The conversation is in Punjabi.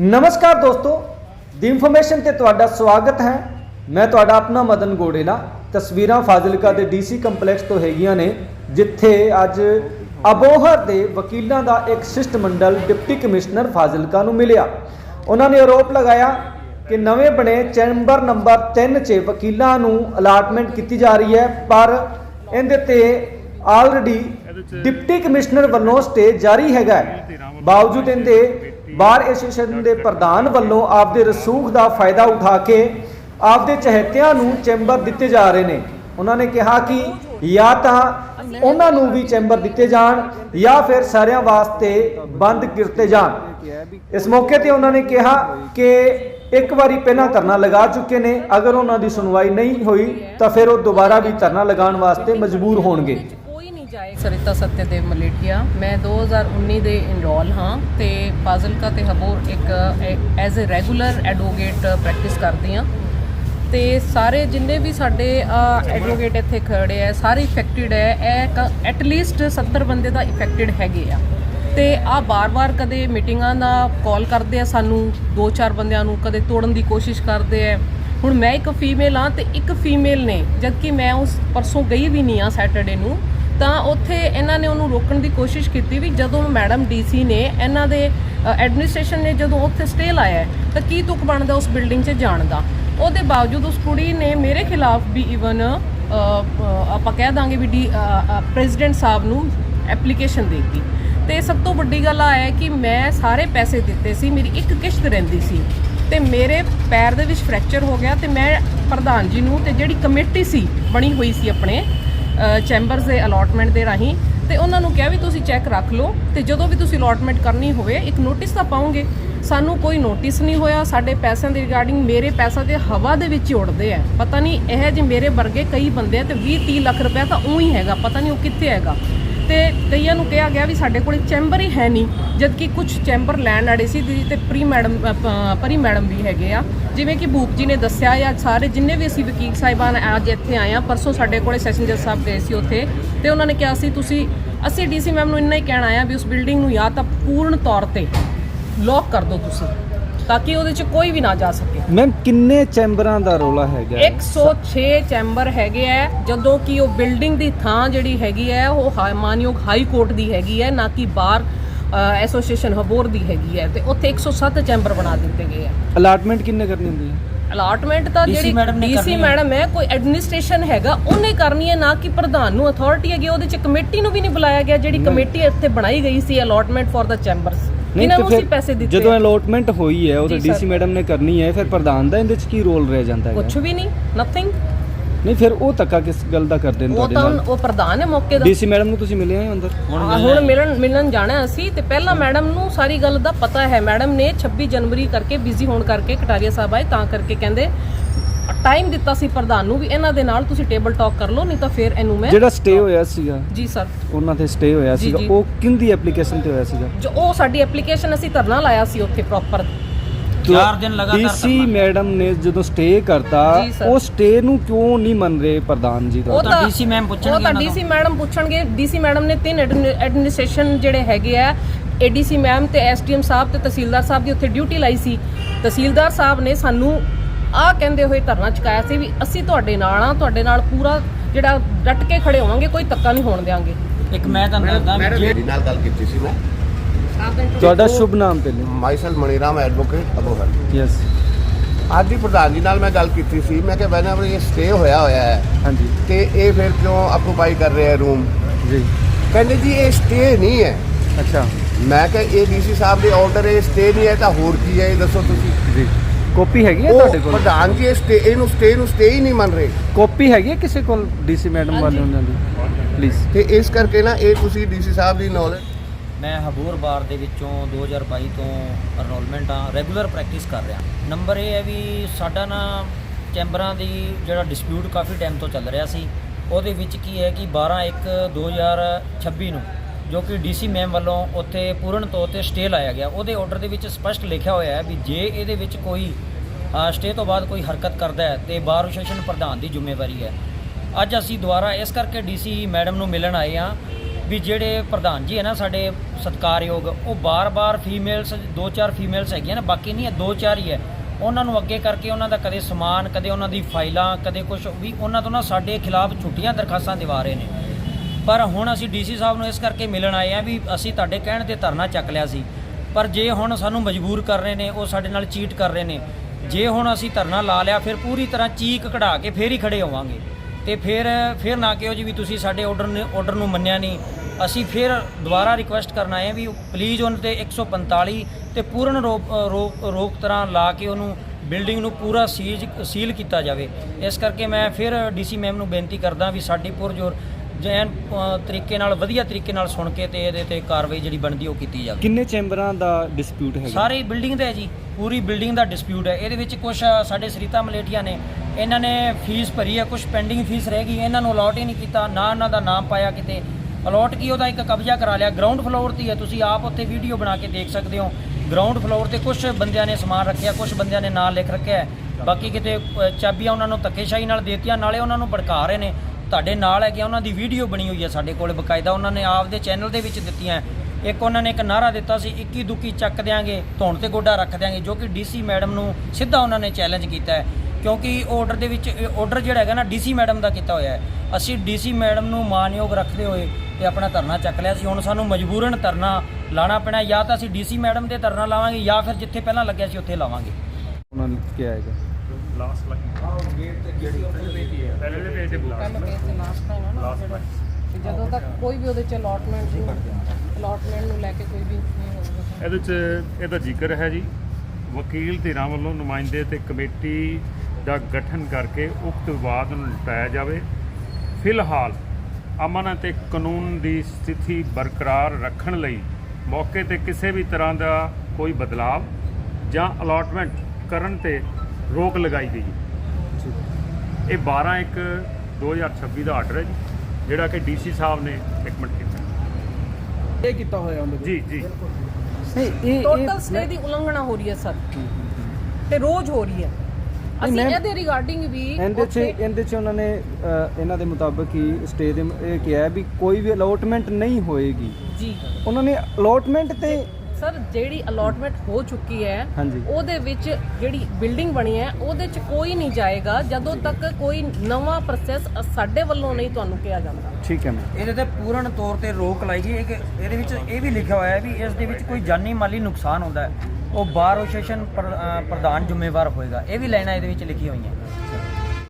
ਨਮਸਕਾਰ ਦੋਸਤੋ ਦੀ ਇਨਫੋਰਮੇਸ਼ਨ ਤੇ ਤੁਹਾਡਾ ਸਵਾਗਤ ਹੈ। ਮੈਂ ਤੁਹਾਡਾ ਆਪਣਾ ਮਦਨ ਗੋੜੇਲਾ ਤਸਵੀਰਾਂ ਫਾਜ਼ਿਲਕਾ ਦੇ ਡੀਸੀ ਕੰਪਲੈਕਸ ਤੋਂ ਹੈਗੀਆਂ ਨੇ, ਜਿੱਥੇ ਅੱਜ ਅਬੋਹਰ ਦੇ ਵਕੀਲਾਂ ਦਾ ਇੱਕ ਸ਼ਿਸ਼ਟ ਮੰਡਲ ਡਿਪਟੀ ਕਮਿਸ਼ਨਰ ਫਾਜ਼ਿਲਕਾ ਨੂੰ ਮਿਲਿਆ। ਉਹਨਾਂ ਨੇ ਆਰੋਪ ਲਗਾਇਆ ਕਿ ਨਵੇਂ ਬਣੇ ਚੈਂਬਰ ਨੰਬਰ 3 'ਚ ਵਕੀਲਾਂ ਨੂੰ ਅਲਾਟਮੈਂਟ ਕੀਤੀ ਜਾ ਰਹੀ ਹੈ, ਪਰ ਇਹਦੇ ਤੇ ਆਲਰੇਡੀ ਡਿਪਟੀ ਕਮਿਸ਼ਨਰ ਵੱਲੋਂ ਸਟੇ ਜਾਰੀ ਹੈਗਾ ਬਾਵਜੂਦ ਇਹਦੇ ਬਾਰ ਐਸੋਸੀਏਸ਼ਨ ਦੇ ਪ੍ਰਧਾਨ ਵੱਲੋਂ ਆਪਦੇ ਰਸੂਖ ਦਾ ਫਾਇਦਾ ਉਠਾ ਕੇ ਆਪਦੇ ਚਹੇਤਿਆਂ ਨੂੰ ਚੈਂਬਰ ਦਿੱਤੇ ਜਾ ਰਹੇ ਨੇ। ਉਹਨਾਂ ਨੇ ਕਿਹਾ ਕਿ ਜਾਂ ਤਾਂ ਉਹਨਾਂ ਨੂੰ ਵੀ ਚੈਂਬਰ ਦਿੱਤੇ ਜਾਣ ਜਾਂ ਫਿਰ ਸਾਰਿਆਂ ਵਾਸਤੇ ਬੰਦ ਕੀਤੇ ਜਾਣ। ਇਸ ਮੌਕੇ ਤੇ ਉਹਨਾਂ ਨੇ ਕਿਹਾ ਕਿ ਇੱਕ ਵਾਰੀ ਪਹਿਲਾਂ ਧਰਨਾ ਲਗਾ ਚੁੱਕੇ ਨੇ। ਅਗਰ ਉਹਨਾਂ ਦੀ ਸੁਣਵਾਈ ਨਹੀਂ ਹੋਈ ਤਾਂ ਫਿਰ ਉਹ ਦੁਬਾਰਾ ਵੀ ਧਰਨਾ ਲਗਾਉਣ ਵਾਸਤੇ ਮਜਬੂਰ ਹੋਣਗੇ। ਕੋਈ ਨਹੀਂ ਜਾਏ ਸਰਿਤਾ ਸਤਿਆਦੇਵ ਮਲੇਟੀਆ ਮੈਂ 2019 ਦੇ ਇਨਰੋਲ ਹਾਂ ਤੇ ਫਾਜ਼ਿਲਕਾ ਤੇ ਹਬੋਰ ਇੱਕ as a regular advocate practice ਕਰਦੀ ਹਾਂ। ਤੇ ਸਾਰੇ ਜਿੰਨੇ ਵੀ ਸਾਡੇ ਐਡਵੋਕੇਟ ਇੱਥੇ ਖੜੇ ਆ, ਸਾਰੇ ਇਫੈਕਟਡ ਹੈ ਇਹ ਐਟ ਲੀਸਟ 70 ਬੰਦੇ ਦਾ ਇਫੈਕਟਡ ਹੈਗੇ ਆ। ਤੇ ਆ ਬਾਰ-ਬਾਰ ਕਦੇ ਮੀਟਿੰਗਾਂ ਦਾ ਕਾਲ ਕਰਦੇ ਆ ਸਾਨੂੰ ਦੋ ਚਾਰ ਬੰਦਿਆਂ ਨੂੰ ਕਦੇ ਤੋੜਨ ਦੀ ਕੋਸ਼ਿਸ਼ ਕਰਦੇ ਆ। ਹੁਣ ਮੈਂ ਇੱਕ ਫੀਮੇਲ ਆ ਤੇ ਇੱਕ ਫੀਮੇਲ ਨੇ, ਜਦਕਿ ਮੈਂ ਉਸ ਪਰਸੋਂ ਗਈ ਵੀ ਨਹੀਂ ਆ ਸੈਟਰਡੇ ਨੂੰ, ਤਾਂ ਉੱਥੇ ਇਹਨਾਂ ਨੇ ਉਹਨੂੰ ਰੋਕਣ ਦੀ ਕੋਸ਼ਿਸ਼ ਕੀਤੀ ਵੀ ਜਦੋਂ ਮੈਡਮ ਡੀਸੀ ਨੇ ਇਹਨਾਂ ਦੇ ਐਡਮਿਨਿਸਟ੍ਰੇਸ਼ਨ ਨੇ ਜਦੋਂ ਉੱਥੇ ਸਟੇ ਲਾਇਆ ਤਾਂ ਕੀ ਤੁਕ ਬਣਦਾ ਉਸ ਬਿਲਡਿੰਗ 'ਚ ਜਾਣ ਦਾ? ਉਹਦੇ ਬਾਵਜੂਦ ਉਸ ਕੁੜੀ ਨੇ ਮੇਰੇ ਖਿਲਾਫ ਵੀ ਇਵਨ ਆਪਾਂ ਕਹਿ ਦਾਂਗੇ ਵੀ ਡੀ ਪ੍ਰੈਜ਼ੀਡੈਂਟ ਸਾਹਿਬ ਨੂੰ ਐਪਲੀਕੇਸ਼ਨ ਦੇਤੀ। ਤੇ ਸਭ ਤੋਂ ਵੱਡੀ ਗੱਲ ਆ ਹੈ ਕਿ ਮੈਂ ਸਾਰੇ ਪੈਸੇ ਦਿੱਤੇ ਸੀ, ਮੇਰੀ ਇੱਕ ਕਿਸ਼ਤ ਰਹਿੰਦੀ ਸੀ। ਤੇ ਮੇਰੇ ਪੈਰ ਦੇ ਵਿੱਚ ਫ੍ਰੈਕਚਰ ਹੋ ਗਿਆ ਤੇ ਮੈਂ ਪ੍ਰਧਾਨ ਜੀ ਨੂੰ ਤੇ ਜਿਹੜੀ ਕਮੇਟੀ ਸੀ, ਬਣੀ ਹੋਈ ਸੀ ਆਪਣੇ ਚੈਂਬਰਸ ਦੇ ਅਲਾਟਮੈਂਟ ਦੇ ਰਾਹੀਂ ਤੇ ਉਹਨਾਂ ਨੂੰ ਕਿਹਾ ਵੀ ਤੁਸੀਂ ਚੈੱਕ ਰੱਖ ਲਓ ਤੇ ਜਦੋਂ ਵੀ ਤੁਸੀਂ ਅਲੋਟਮੈਂਟ ਕਰਨੀ ਹੋਵੇ, ਇੱਕ ਨੋਟਿਸ ਤਾਂ ਪਾਉਂਗੇ ਸਾਨੂੰ ਕੋਈ ਨੋਟਿਸ ਨਹੀਂ ਹੋਇਆ। ਸਾਡੇ ਪੈਸਿਆਂ ਦੇ ਰਿਗਾਰਡਿੰਗ ਮੇਰੇ ਪੈਸਾ ਤੇ ਹਵਾ ਦੇ ਵਿੱਚ ਹੀ ਉੱਡਦੇ ਆ। ਪਤਾ ਨਹੀਂ ਇਹ ਜੇ ਮੇਰੇ ਵਰਗੇ ਕਈ ਬੰਦੇ ਆ ਤੇ 20 30 ਲੱਖ ਰੁਪਇਆ ਤਾਂ ਉਹ ਹੀ ਹੈਗਾ। ਪਤਾ ਨਹੀਂ ਉਹ ਕਿੱਥੇ ਹੈਗਾ। ਤੇ ਕਈਆਂ ਨੂੰ ਕਿਹਾ ਗਿਆ ਵੀ ਸਾਡੇ ਕੋਲ ਚੈਂਬਰ ਹੀ ਹੈ ਨਹੀਂ ਜਦ ਕਿ ਕੁਝ ਚੈਂਬਰ ਲੈਣ ਵਾਲੇ ਸੀ ਜਿਹਦੇ ਤੇ ਪ੍ਰੀ ਮੈਡਮ ਅ, ਪਰੀ ਮੈਡਮ ਵੀ ਹੈਗੇ ਆ। ਜਿਵੇਂ ਕਿ ਭੂਪ ਜੀ ਨੇ ਦੱਸਿਆ ਜਾਂ ਸਾਰੇ ਜਿੰਨੇ ਵੀ ਅਸੀਂ ਵਕੀਲ ਸਾਹਿਬਾਨ ਅੱਜ ਇੱਥੇ ਆਏ ਆ ਪਰਸੋਂ ਸਾਡੇ ਕੋਲੇ ਸੈਸ਼ਨ ਜੱਜ ਸਾਹਿਬ ਗਏ ਸੀ ਉੱਥੇ ਤੇ ਉਹਨਾਂ ਨੇ ਕਿਹਾ ਸੀ ਤੁਸੀਂ ਅਸੀਂ ਡੀਸੀ ਮੈਮ ਨੂੰ ਇੰਨਾ ਹੀ ਕਹਿਣਾ ਆ ਵੀ ਉਸ ਬਿਲਡਿੰਗ ਨੂੰ ਜਾਂ ਤਾਂ ਪੂਰਨ ਤੌਰ ਤੇ ਲੌਕ ਕਰ ਦਿਓ ਤੁਸੀਂ। ਤਾਂ ਕਿ ਉਹਦੇ 'ਚ ਕੋਈ ਵੀ ਨਾ ਜਾ ਸਕੇ। ਮੈਮ ਕਿੰਨੇ ਚੈਂਬਰਾਂ ਦਾ ਰੋਲਾ ਹੈਗਾ 106 ਚੈਂਬਰ ਹੈਗੇ ਆ ਜਦੋਂ ਕਿ ਉਹ ਬਿਲਡਿੰਗ ਦੀ ਥਾਂ ਜਿਹੜੀ ਹੈਗੀ ਹੈ ਉਹ ਮਾਨਯੋਗ ਹਾਈ ਕੋਰਟ ਦੀ ਹੈਗੀ ਹੈ ਨਾ ਕਿ ਬਾਰ ਐਸੋਸੀਏਸ਼ਨ ਹਬੋਰ ਦੀ ਹੈਗੀ ਹੈ ਤੇ ਉੱਥੇ 107 ਚੈਂਬਰ ਬਣਾ ਦਿੱਤੇ ਗਏ ਆ। ਅਲਾਟਮੈਂਟ ਕਿੰਨੇ ਕਰਨੀ ਹੁੰਦੀ ਹੈ? ਅਲਾਟਮੈਂਟ ਤਾਂ ਜਿਹੜੀ ਡੀਸੀ ਮੈਡਮ ਹੈ। ਕੋਈ ਐਡਮਿਨਿਸਟ੍ਰੇਸ਼ਨ ਹੈਗਾ ਉਹਨੇ ਕਰਨੀ ਹੈ ਨਾ ਕਿ ਪ੍ਰਧਾਨ ਨੂੰ ਅਥਾਰਟੀ ਹੈਗੀ ਉਹਦੇ ਚ ਕਮੇਟੀ ਨੂੰ ਵੀ ਨਹੀਂ ਬੁਲਾਇਆ ਗਿਆ ਜਿਹੜੀ ਕਮੇਟੀ ਇੱਥੇ ਬਣਾਈ ਗਈ ਸੀ ਅਲਾਟਮੈਂਟ ਫॉर ਦਾ ਚੈਂਬਰਸ ਇਹਨਾਂ ਨੂੰ ਅਸੀਂ ਪੈਸੇ ਦਿੱਤੇ ਜਦੋਂ ਅਲੋਟਮੈਂਟ ਹੋਈ ਹੈ ਉਹ ਤਾਂ। ਡੀਸੀ ਮੈਡਮ ਨੇ ਕਰਨੀ ਹੈ ਫਿਰ ਪ੍ਰਧਾਨ ਦਾ ਇਹਦੇ ਚ ਕੀ ਰੋਲ ਰਹਿ ਜਾਂਦਾ ਹੈ ਕੁਝ ਵੀ ਨਹੀਂ ਨਥਿੰਗ ਨਹੀਂ ਫਿਰ ਉਹ ਧੱਕਾ ਕਿਸ ਗੱਲ ਦਾ ਕਰਦੇ ਨੇ ਉਹ ਤੁਹਾਡੇ ਤਾਂ ਨਾਲ? ਉਹ ਪ੍ਰਧਾਨ ਹੈ ਮੌਕੇ ਦਾ। ਡੀਸੀ ਮੈਡਮ ਨੂੰ ਤੁਸੀਂ ਮਿਲੇ ਹੋ ਅੰਦਰ? ਹੁਣ ਮਿਲਣ ਮਿਲਣ ਜਾਣਾ ਅਸੀਂ ਤੇ ਪਹਿਲਾਂ ਮੈਡਮ ਨੂੰ ਸਾਰੀ ਗੱਲ ਦਾ ਪਤਾ ਹੈ। ਮੈਡਮ ਨੇ 26 ਜਨਵਰੀ ਕਰਕੇ ਬਿਜ਼ੀ ਹੋਣ ਕਰਕੇ ਕਟਾਰੀਆ ਸਾਹਿਬ ਆਏ ਤਾਂ ਕਰਕੇ ਕਹਿੰਦੇ ਟਾਈਮ ਦਿੱਤਾ ਸੀ ਪ੍ਰਧਾਨ ਨੂੰ ਵੀ ਇਹਨਾਂ ਦੇ ਨਾਲ ਤੁਸੀਂ ਟੇਬਲ ਟਾਕ ਕਰ ਲਓ ਨਹੀਂ ਤਾਂ ਫਿਰ ਇਹਨੂੰ ਮੈਂ ਜਿਹੜਾ ਸਟੇ ਹੋਇਆ ਸੀਗਾ ਜੀ ਸਰ ਉਹਨਾਂ ਤੇ ਸਟੇ ਹੋਇਆ ਜੀ, ਸੀਗਾ। ਜੀ। ਉਹ ਕਿੰਦੀ ਐਪਲੀਕੇਸ਼ਨ ਤੇ ਹੋਇਆ ਸੀਗਾ? ਜੋ ਉਹ ਸਾਡੀ ਐਪਲੀਕੇਸ਼ਨ ਅਸੀਂ ਧਰਨਾ ਲਾਇਆ ਸੀ ਉੱਥੇ ਪ੍ਰੋਪਰ ਚਾਰ ਦਿਨ ਲਗਾਤਾਰ ਡੀਸੀ ਮੈਡਮ ਨੇ ਜਦੋਂ ਸਟੇ ਕਰਤਾ ਜੀ, ਸਰ। ਉਹ ਸਟੇ ਨੂੰ ਕਿਉਂ ਨਹੀਂ ਮੰਨ ਰਹੇ ਪ੍ਰਧਾਨ ਜੀ ਉਹ ਦਾ ਤਾਂ DC ਮੈਮ ਪੁੱਛਣਗੇ ਉਹ ਤਾਂ ਉਹਨਾਂ ਤੋਂ। ਡੀਸੀ ਮੈਡਮ ਪੁੱਛਣਗੇ। ਡੀਸੀ ਮੈਡਮ ਨੇ ਤਿੰਨ ਐਡਮਿਨਿਸਟ੍ਰੇਸ਼ਨ ਜਿਹੜੇ ਹੈਗੇ ਆ ਏਡੀਸੀ ਮੈਮ ਤੇ ਐਸਡੀਐਮ ਸਾਹਿਬ ਤੇ ਤਹਿਸੀਲਦਾਰ ਸਾਹਿਬ ਦੀ ਉੱਥੇ ਡਿਊਟੀ ਲਾਈ ਸੀ। ਤਹਿਸੀਲਦਾਰ ਸਾਹਿਬ ਨੇ ਸਾਨੂੰ ਆਹ ਕਹਿੰਦੇ ਹੋਏ ਧਰਨਾ ਚੁਕਾਇਆ ਸੀ ਵੀ ਅਸੀਂ ਤੁਹਾਡੇ ਨਾਲ ਆ ਤੁਹਾਡੇ ਨਾਲ ਪੂਰਾ ਜਿਹੜਾ ਡਟ ਕੇ ਖੜੇ ਹੋਵਾਂਗੇ ਕੋਈ ਧੱਕਾ ਨਹੀਂ ਹੋਣ ਦੇਵਾਂਗੇ ਇੱਕ ਮੈਂ ਤੁਹਾਨੂੰ ਦੱਸਦਾ ਵੀ ਜੇ ਮੇਰੀ ਨਾਲ ਗੱਲ ਕੀਤੀ ਸੀ ਮੈਂ। ਤੁਹਾਡਾ ਸ਼ੁਭ ਨਾਮ ਪਹਿਲੇ ਮਾਈਸਲ ਮਣੀਰਾਮ ਐਡਵੋਕੇਟ ਅਬੋਹਰ ਯੈਸ ਅੱਜ ਹੀ ਪ੍ਰਧਾਨ ਜੀ ਨਾਲ ਮੈਂ ਗੱਲ ਕੀਤੀ ਸੀ। ਮੈਂ ਕਿਹਾ ਵੈਨੇਵਰ ਇਹ ਸਟੇ ਹੋਇਆ ਹੋਇਆ ਹੈ। ਹਾਂਜੀ। ਤੇ ਇਹ ਫਿਰ ਕਿਉਂ ਆਕੂਪਾਈ ਕਰ ਰਹੇ ਹੈ ਰੂਮ ਜੀ। ਕਹਿੰਦੇ ਜੀ ਇਹ ਸਟੇ ਨਹੀਂ ਹੈ। ਅੱਛਾ। ਮੈਂ ਕਿਹਾ ਇਹ ਡੀਸੀ ਸਾਹਿਬ ਦੇ ਆਰਡਰ ਇਹ ਸਟੇ ਨਹੀਂ ਹੈ ਤਾਂ ਹੋਰ ਕੀ ਹੈ? ਇਹ ਦੱਸੋ ਤੁਸੀਂ। ਜੀ। ਕਾਪੀ ਹੈਗੀ ਹੈ ਤੁਹਾਡੇ ਕੋਲ? ਪ੍ਰਧਾਨ ਜੀ ਇਹ ਸਟੇ ਇਹਨੂੰ ਸਟੇ ਨੂੰ ਸਟੇ ਹੀ ਨਹੀਂ ਮੰਨ ਰਹੇ। ਕਾਪੀ ਹੈਗੀ ਹੈ ਕਿਸੇ ਕੋਲ ਡੀਸੀ ਮੈਡਮ ਵਾਲੇ ਉਹਨਾਂ ਦੀ? ਪਲੀਜ਼ ਤੇ ਇਸ ਕਰਕੇ ਨਾ ਇਹ ਤੁਸੀਂ ਡੀਸੀ ਸਾਹਿਬ ਦੀ ਨੌਲੇਜ ਮੈਂ ਹਬੂਰ ਬਾਰ ਦੇ ਵਿੱਚੋਂ 2022 ਤੋਂ ਐਨਰੋਲਮੈਂਟ ਆ ਰੈਗੂਲਰ ਪ੍ਰੈਕਟਿਸ ਕਰ ਰਿਹਾ। ਨੰਬਰ ਇਹ ਹੈ ਵੀ ਸਾਡਾ ਨਾ ਚੈਂਬਰਾਂ ਦੀ ਜਿਹੜਾ ਡਿਸਪਿਊਟ ਕਾਫੀ ਟਾਈਮ ਤੋਂ ਚੱਲ ਰਿਹਾ ਸੀ। ਉਹਦੇ ਵਿੱਚ ਕੀ ਹੈ ਕਿ 12 1 2026 ਨੂੰ ਜੋ ਕਿ ਡੀਸੀ ਮੈਮ ਵੱਲੋਂ ਉੱਥੇ ਪੂਰਨ ਤੌਰ ਤੇ ਸਟੇ ਲਾਇਆ ਗਿਆ। ਉਹਦੇ ਆਰਡਰ ਦੇ ਵਿੱਚ ਸਪਸ਼ਟ ਲਿਖਿਆ ਹੋਇਆ ਹੈ ਵੀ ਜੇ ਇਹਦੇ ਵਿੱਚ ਕੋਈ ਸਟੇ ਤੋਂ ਬਾਅਦ ਕੋਈ ਹਰਕਤ ਕਰਦਾ ਹੈ, ਤੇ ਬਾਰ ਐਸੋਸੀਏਸ਼ਨ ਪ੍ਰਧਾਨ ਦੀ ਜ਼ਿੰਮੇਵਾਰੀ ਹੈ। ਅੱਜ ਅਸੀਂ ਦੁਬਾਰਾ ਇਸ ਕਰਕੇ ਡੀਸੀ ਮੈਡਮ ਨੂੰ ਮਿਲਣ ਆਏ ਹਾਂ ਵੀ ਜਿਹੜੇ ਪ੍ਰਧਾਨ ਜੀ ਹੈ ਨਾ, ਸਾਡੇ ਸਤਿਕਾਰਯੋਗ, ਉਹ ਬਾਰ-ਬਾਰ ਫੀਮੇਲਸ ਦੋ ਚਾਰ ਫੀਮੇਲਸ ਹੈਗੀਆਂ ਨਾ, ਬਾਕੀ ਨਹੀਂ ਹੈ ਦੋ ਚਾਰ ਹੀ ਹੈ। ਉਹਨਾਂ ਨੂੰ ਅੱਗੇ ਕਰਕੇ ਉਹਨਾਂ ਦਾ ਕਦੇ ਸਮਾਨ, ਕਦੇ ਉਹਨਾਂ ਦੀ ਫਾਈਲਾਂ, ਕਦੇ ਕੁਝ ਵੀ ਉਹਨਾਂ ਤੋਂ ਨਾ ਸਾਡੇ ਖਿਲਾਫ ਛੁੱਟੀਆਂ ਦਰਖਾਸਤਾਂ ਦਿਵਾ ਰਹੇ ਨੇ। ਪਰ ਹੁਣ ਅਸੀਂ ਡੀਸੀ ਸਾਹਿਬ ਨੂੰ ਇਸ ਕਰਕੇ ਮਿਲਣ ਆਏ ਆ ਵੀ ਅਸੀਂ ਤੁਹਾਡੇ ਕਹਿਣ ਤੇ ਧਰਨਾ ਚੱਕ ਲਿਆ ਸੀ। ਪਰ ਜੇ ਹੁਣ ਸਾਨੂੰ ਮਜਬੂਰ ਕਰ ਰਹੇ ਨੇ, ਉਹ ਸਾਡੇ ਨਾਲ ਚੀਟ ਕਰ ਰਹੇ ਨੇ, ਜੇ ਹੁਣ ਅਸੀਂ ਧਰਨਾ ਲਾ ਲਿਆ, ਫਿਰ ਪੂਰੀ ਤਰ੍ਹਾਂ ਚੀਕ ਕਢਾ ਕੇ ਫੇਰ ਹੀ ਖੜੇ ਹੋਵਾਂਗੇ। ਤੇ ਫਿਰ ਫਿਰ ਨਾ ਕਿਹੋ ਜੀ ਵੀ ਤੁਸੀਂ ਸਾਡੇ ਆਰਡਰ ਨੇ ਆਰਡਰ ਨੂੰ ਮੰਨਿਆ ਨਹੀਂ। ਅਸੀਂ ਫਿਰ ਦੁਬਾਰਾ ਰਿਕੁਐਸਟ ਕਰਨ ਆਏ ਆ ਵੀ ਪਲੀਜ਼ ਉਹਨਾਂ ਤੇ 145 ਤੇ ਪੂਰਨ ਰੋਕ ਰੋਕ ਰੋਕ ਤਰ੍ਹਾਂ ਲਾ ਕੇ ਉਹਨੂੰ ਬਿਲਡਿੰਗ ਨੂੰ ਪੂਰਾ ਸੀਜ, ਸੀਲ ਕੀਤਾ ਜਾਵੇ। ਇਸ ਕਰਕੇ ਮੈਂ ਫਿਰ ਡੀਸੀ ਮੈਮ ਨੂੰ ਬੇਨਤੀ ਕਰਦਾ ਵੀ ਸਾਡੀ ਪੁਰਜੋਰ ਜੈਨ ਤਰੀਕੇ ਨਾਲ ਵਧੀਆ ਤਰੀਕੇ ਨਾਲ ਸੁਣ ਕੇ ਤੇ ਇਹਦੇ ਤੇ ਕਾਰਵਾਈ ਜਿਹੜੀ ਬਣਦੀ ਉਹ ਕੀਤੀ ਜਾਵੇ। ਕਿੰਨੇ ਚੈਂਬਰਾਂ ਦਾ ਡਿਸਪਿਊਟ ਹੈਗਾ? ਸਾਰੀ ਬਿਲਡਿੰਗ ਦਾ ਹੈ ਜੀ ਪੂਰੀ ਬਿਲਡਿੰਗ ਦਾ ਡਿਸਪਿਊਟ ਹੈ। ਇਹਦੇ ਵਿੱਚ ਕੁਝ ਸਾਡੇ ਸਰੀਤਾ ਮਲੇਟੀਆ ਨੇ ਇਹਨਾਂ ਨੇ ਫੀਸ ਭਰੀ ਹੈ ਕੁਝ ਪੈਂਡਿੰਗ ਫੀਸ ਰਹਿ ਗਈ ਇਹਨਾਂ ਨੂੰ ਅਲਾਟ ਹੀ ਨਹੀਂ ਕੀਤਾ ਨਾ ਉਹਨਾਂ ਦਾ ਨਾਮ ਪਾਇਆ ਕਿਤੇ। ਅਲਾਟ ਕੀ ਉਹਦਾ ਇੱਕ ਕਬਜ਼ਾ ਕਰਾ ਲਿਆ। ਗਰਾਊਂਡ ਫਲੋਰ ਤੇ ਹੀ ਹੈ ਤੁਸੀਂ ਆਪ ਉੱਥੇ ਵੀਡੀਓ ਬਣਾ ਕੇ ਦੇਖ ਸਕਦੇ ਹੋ। ਗਰਾਊਂਡ ਫਲੋਰ ਤੇ ਕੁਝ ਬੰਦਿਆਂ ਨੇ ਸਮਾਨ ਰੱਖਿਆ ਕੁਝ ਬੰਦਿਆਂ ਨੇ ਨਾਂ ਲਿਖ ਰੱਖਿਆ ਹੈ। ਬਾਕੀ ਕਿਤੇ ਚਾਬੀਆਂ ਉਹਨਾਂ ਨੂੰ ਧੱਕੇਸ਼ਾਹੀ ਨਾਲ ਦੇਤੀਆਂ ਨਾਲੇ ਉਹਨਾਂ ਨੂੰ ਭੜਕਾ ਰਹੇ ਨੇ। ਤੁਹਾਡੇ ਨਾਲ ਹੈਗੇ ਉਹਨਾਂ ਦੀ ਵੀਡੀਓ ਬਣੀ ਹੋਈ ਹੈ ਸਾਡੇ ਕੋਲ ਬਕਾਇਦਾ। ਉਹਨਾਂ ਨੇ ਆਪਦੇ ਚੈਨਲ ਦੇ ਵਿੱਚ ਦਿੱਤੀਆਂ। ਇੱਕ ਉਹਨਾਂ ਨੇ ਇੱਕ ਨਾਰਾ ਦਿੱਤਾ ਸੀ 21 ਦੁੱਕੀ ਚੱਕ ਦਿਆਂਗੇ, ਧੌਣ ਤੇ ਗੋਡਾ ਰੱਖ ਦਿਆਂਗੇ, ਜੋ ਕਿ ਡੀਸੀ ਮੈਡਮ ਨੂੰ ਸਿੱਧਾ ਉਹਨਾਂ ਨੇ ਚੈਲੰਜ ਕੀਤਾ ਹੈ। ਕਿਉਂਕਿ ਆਰਡਰ ਦੇ ਵਿੱਚ ਆਰਡਰ ਜਿਹੜਾ ਹੈਗਾ ਨਾ, ਡੀਸੀ ਮੈਡਮ ਦਾ ਕੀਤਾ ਹੋਇਆ ਹੈ। ਅਸੀਂ ਡੀਸੀ ਮੈਡਮ ਨੂੰ ਮਾਨਯੋਗ ਰੱਖਦੇ ਹੋਏ ਤੇ ਆਪਣਾ ਧਰਨਾ ਚੱਕ ਲਿਆ ਸੀ। ਹੁਣ ਸਾਨੂੰ ਮਜਬੂਰਨ ਧਰਨਾ ਲਾਣਾ ਪੈਣਾ ਜਾਂ ਤਾਂ ਅਸੀਂ ਡੀਸੀ ਮੈਡਮ ਦੇ ਧਰਨਾ ਲਾਵਾਂਗੇ, ਜਾਂ ਫਿਰ ਜਿੱਥੇ ਪਹਿਲਾਂ ਲੱਗਿਆ ਸੀ, ਉੱਥੇ ਲਾਵਾਂਗੇ। ਉਹਨਾਂ ਨੇ ਕਿਹਾ ਹੈਗਾ। ਲਾਸਟ ਲਾਈਨ ਪਹਿਲੇ ਪੇਜ ਤੇ ਪਹਿਲੇ ਬੁਲਾ ਪੇਜ ਤੇ ਲਾਸਟ ਟਾਈਮ ਹੈ ਨਾ ਜਿਹੜਾ ਤੇ ਜਦੋਂ ਤੱਕ ਕੋਈ ਵੀ ਉਹਦੇ ਚ ਅਲਾਟਮੈਂਟ ਨੂੰ ਅਲਾਟਮੈਂਟ ਨੂੰ ਲੈ ਕੇ ਕੋਈ ਵੀ ਨਹੀਂ ਹੋਊਗਾ। ਇਹਦੇ ਚ ਇਹਦਾ ਜ਼ਿਕਰ ਹੈ ਜੀ। ਵਕੀਲ ਧਿਰਾਂ ਵੱਲੋਂ ਨੁਮਾਇੰਦੇ ਤੇ ਕਮੇਟੀ ਦਾ ਗਠਨ ਕਰਕੇ ਉਕਤ ਵਿਵਾਦ ਨੂੰ ਨਿਪਟਾਇਆ ਜਾਵੇ। ਫਿਲਹਾਲ ਅਮਨ ਅਤੇ ਕਾਨੂੰਨ ਦੀ ਸਥਿਤੀ ਬਰਕਰਾਰ ਰੱਖਣ ਲਈ ਮੌਕੇ ਤੇ ਕਿਸੇ ਵੀ ਤਰ੍ਹਾਂ ਦਾ ਕੋਈ ਬਦਲਾਵ ਜਾਂ ਅਲਾਟਮੈਂਟ ਕਰਨ ਤੇ ਰੋਕ ਲਗਾਈ ਗਈ ਹੈ। ਇਹ 12 ਇੱਕ 2026 ਦਾ ਆਰਡਰ ਹੈ ਜੀ ਜਿਹੜਾ ਕਿ ਡੀਸੀ ਸਾਹਿਬ ਨੇ ਇੱਕ ਮਿੰਟ ਕੀਤਾ। ਇਹ ਕੀਤਾ ਹੋਇਆ ਉਹਦੇ ਜੀ ਜੀ। ਨਹੀਂ ਇਹ ਟੋਟਲ ਸਟੇ ਦੀ ਉਲੰਘਣਾ ਹੋ ਰਹੀ ਹੈ ਸਰ। ਤੇ ਰੋਜ਼ ਹੋ ਰਹੀ ਹੈ। ਅਸੀਂ ਇਹਦੇ ਰਿਗਾਰਡਿੰਗ ਵੀ ਇਹਦੇ 'ਚ ਇਹਦੇ 'ਚ ਉਹਨਾਂ ਨੇ ਇਹਨਾਂ ਦੇ ਮੁਤਾਬਕ ਹੀ ਸਟੇ ਦੇ ਇਹ ਕਿਹਾ ਵੀ ਕੋਈ ਵੀ ਅਲੋਟਮੈਂਟ ਨਹੀਂ ਹੋਏਗੀ। ਜੀ। ਉਹਨਾਂ ਨੇ ਅਲੋਟਮੈਂਟ ਤੇ ਸਰ ਜਿਹੜੀ ਅਲਾਟਮੈਂਟ ਹੋ ਚੁੱਕੀ ਹੈ ਹਾਂਜੀ। ਉਹਦੇ ਵਿੱਚ ਜਿਹੜੀ ਬਿਲਡਿੰਗ ਬਣੀ ਹੈ ਉਹਦੇ ਚ ਕੋਈ ਨਹੀਂ ਜਾਏਗਾ ਜਦੋਂ ਤੱਕ ਕੋਈ ਨਵਾਂ ਪ੍ਰੋਸੈਸ ਸਾਡੇ ਵੱਲੋਂ ਨਹੀਂ ਤੁਹਾਨੂੰ ਕਿਹਾ ਜਾਂਦਾ। ਠੀਕ ਹੈ ਮੈਂ ਇਹਦੇ ਤੇ ਪੂਰਨ ਤੌਰ ਤੇ ਰੋਕ ਲਾਈ ਗਈ ਹੈ ਕਿ ਇਹਦੇ ਵਿੱਚ ਇਹ ਵੀ ਲਿਖਿਆ ਹੋਇਆ ਹੈ ਵੀ ਇਸ ਦੇ ਵਿੱਚ ਕੋਈ ਜਾਨੀ ਮਾਲੀ ਨੁਕਸਾਨ ਹੁੰਦਾ ਹੈ। ਉਹ ਬਾਰ ਐਸੋਸੀਏਸ਼ਨ ਪ੍ਰਧਾਨ ਜ਼ਿੰਮੇਵਾਰ ਹੋਏਗਾ। ਇਹ ਵੀ ਲਾਈਨਾਂ ਇਹਦੇ ਵਿੱਚ ਲਿਖੀ ਹੋਈਆਂ।